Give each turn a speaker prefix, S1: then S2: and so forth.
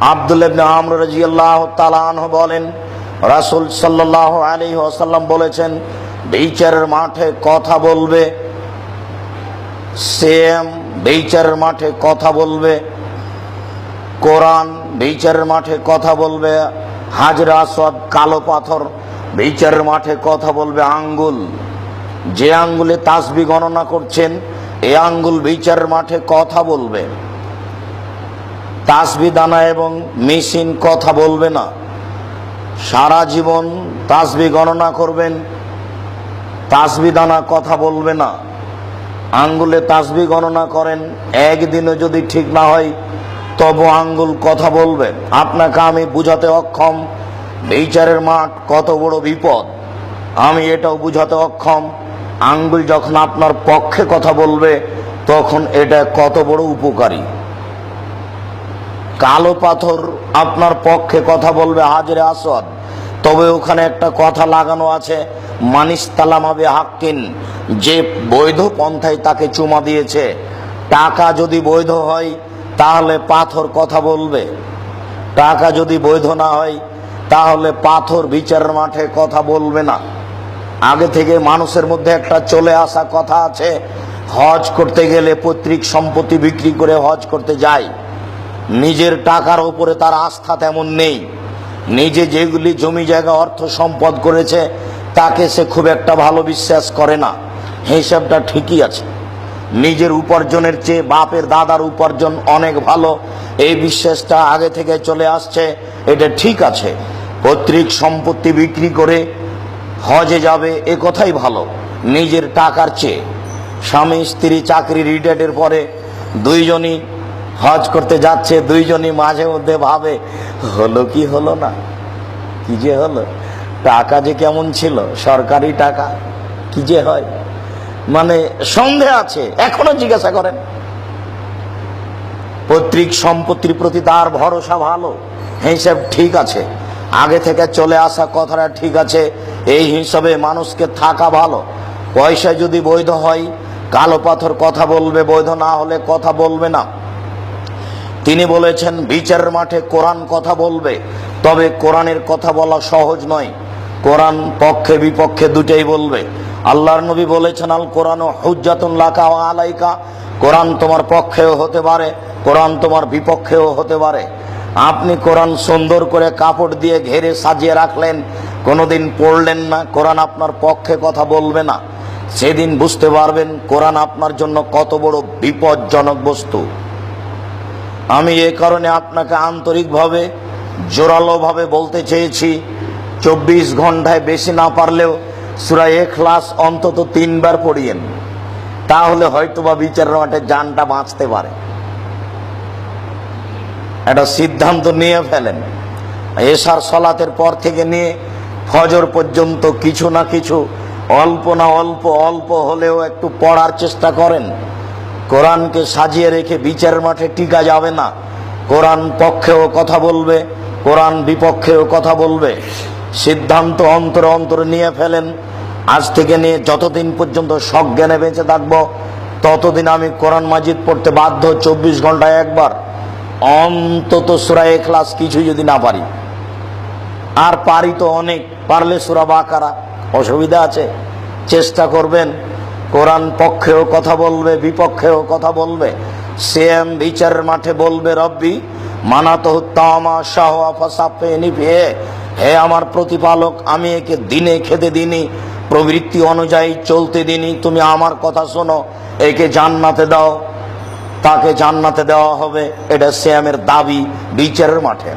S1: আব্দুল ইবনে আমর তাআলা আনহু বলেন, রাসূল সাল্লাল্লাহু আলাইহি ওয়াসাল্লাম বলেছেন, বিচারের মাঠে কথা বলবে সেম বিচারের মাঠে কথা বলবে, কোরআন বিচারের মাঠে কথা বলবে, হাজরা আসওয়াদ কালো পাথর বিচারের মাঠে কথা বলবে, আঙ্গুল, যে আঙ্গুলে তাসবি গণনা করছেন এই আঙ্গুল বিচারের মাঠে কথা বলবে। তাসবি দানা এবং মেশিন কথা বলবে না। সারা জীবন তাসবি গণনা করবেন, তাসবি দানা কথা বলবে না। আঙ্গুলে তাসবি গণনা করেন, একদিনও যদি ঠিক না হয়, তবু আঙ্গুল কথা বলবে। আপনাকে আমি বুঝাতে অক্ষম, বিচারের মাঠ কত বড় বিপদ। আমি এটাও বুঝাতে অক্ষম, আঙ্গুল যখন আপনার পক্ষে কথা বলবে, তখন এটা কত বড় উপকারী। কালো পাথর আপনার পক্ষে কথা বলবে হাজরে আসদ তবে ওখানে একটা কথা লাগানো আছে, মানিস তালামাবে হাক্কিন, যে বৈধ পন্থায় তাকে চুমা দিয়েছে। টাকা যদি বৈধ হয়, তাহলে পাথর কথা বলবে। টাকা যদি বৈধ না হয়, তাহলে পাথর বিচারের মাঠে কথা বলবে না। আগে থেকে মানুষের মধ্যে একটা চলে আসা কথা আছে, হজ করতে গেলে পৈতৃক সম্পত্তি বিক্রি করে হজ করতে যায়। নিজের টাকার ওপরে তার আস্থা তেমন নেই। নিজে যেগুলি জমি জায়গা, অর্থ সম্পদ করেছে, তাকে সে খুব একটা ভালো বিশ্বাস করে না। হিসাবটা ঠিকই আছে। নিজের উপার্জনের চেয়ে বাপের দাদার উপার্জন অনেক ভালো। এই বিশ্বাসটা আগে থেকে চলে আসছে, এটা ঠিক আছে। পৈতৃক সম্পত্তি বিক্রি করে হজে যাবে, এ কথাই ভালো। নিজের টাকার চেয়ে। স্বামী, স্ত্রী, চাকরি রিটায়ার্ডের পরে দুইজনই হজ করতে যাচ্ছে, দুইজনই মাঝে মধ্যে ভাবে, হলো কি হলো না? কি যে হলো? টাকা যে কেমন ছিল? সরকারি টাকা, কি যে হয়? মানে সন্দেহ আছে, এখনও জিজ্ঞাসা করেন। পৈতৃক সম্পত্তির প্রতি তার ভরসা ভালো? হিসাব ঠিক আছে। আগে থেকে চলে আসা কথাটা ঠিক আছে, এই হিসাবে মানুষকে থাকা ভালো। পয়সা যদি বৈধ হয়, কালো পাথর কথা বলবে, বৈধ না হলে কথা বলবে না। তিনি বলেছেন, বিচারের মাঠে কোরআন কথা বলবে, তবে কোরআনের কথা বলা সহজ নয়। কোরআন পক্ষে বিপক্ষে দুটাই বলবে। আল্লাহর নবী বলেছেন, আল কোরআন হুজ্জাতুন লাকা ওয়া আলাইকা। কোরআন তোমার পক্ষেও হতে পারে, কোরআন তোমার বিপক্ষেও হতে পারে। আপনি কোরআন সুন্দর করে কাপড় দিয়ে ঘেরে সাজিয়ে রাখলেন, কোনোদিন পড়লেন না, কোরআন আপনার পক্ষে কথা বলবে না। সেদিন বুঝতে পারবেন, কোরআন আপনার জন্য কত বড় বিপজ্জনক বস্তু। আমি এ কারণে আপনাকে আন্তরিকভাবে, জোরালোভাবে বলতে চেয়েছি, চব্বিশ ঘন্টায় বেশি না পারলেও সুরা এখলাস অন্তত তিনবার পড়িয়েন। তাহলে হয়তোবা বিচারের মাঠে যানটা বাঁচতে পারে। একটা সিদ্ধান্ত নিয়ে ফেলেন। এশার সলাতের পর থেকে নিয়ে ফজর পর্যন্ত কিছু না কিছু, অল্প না অল্প অল্প হলেও একটু পড়ার চেষ্টা করেন। কোরআনকে সাজিয়ে রেখে বিচারের মাঠে টিকা যাবে না। কোরআন পক্ষেও কথা বলবে, কোরআন বিপক্ষেও কথা বলবে। সিদ্ধান্ত অন্তরে অন্তরে নিয়ে ফেলেন। আজ থেকে নিয়ে যতদিন পর্যন্ত সজ্ঞানে বেঁচে থাকব, ততদিন আমি কোরআন মাজিদ পড়তে বাধ্য চব্বিশ ঘন্টায় একবার। অন্তত সুরায় ক্লাস কিছু যদি না পারি। আর পারি তো অনেক, পারলে সুরা বাকারা। অসুবিধা আছে, চেষ্টা করবেন। কোরআন পক্ষেও কথা বলবে, বিপক্ষেও কথা বলবে। সেম বিচারের মাঠে বলবে, রব্বি মানাত তামা শাহ আফাসাফে নিভিয়ে, হে আমার প্রতিপালক, আমি একে দিনে খেতে দিনি প্রবৃত্তি অনুযায়ী চলতে দিনি তুমি আমার কথা শোনো, একে জান্নাতে দাও। তাকে জান্নাতে দেওয়া হবে, এটা শ্যামের দাবি বিচারের মাঠে।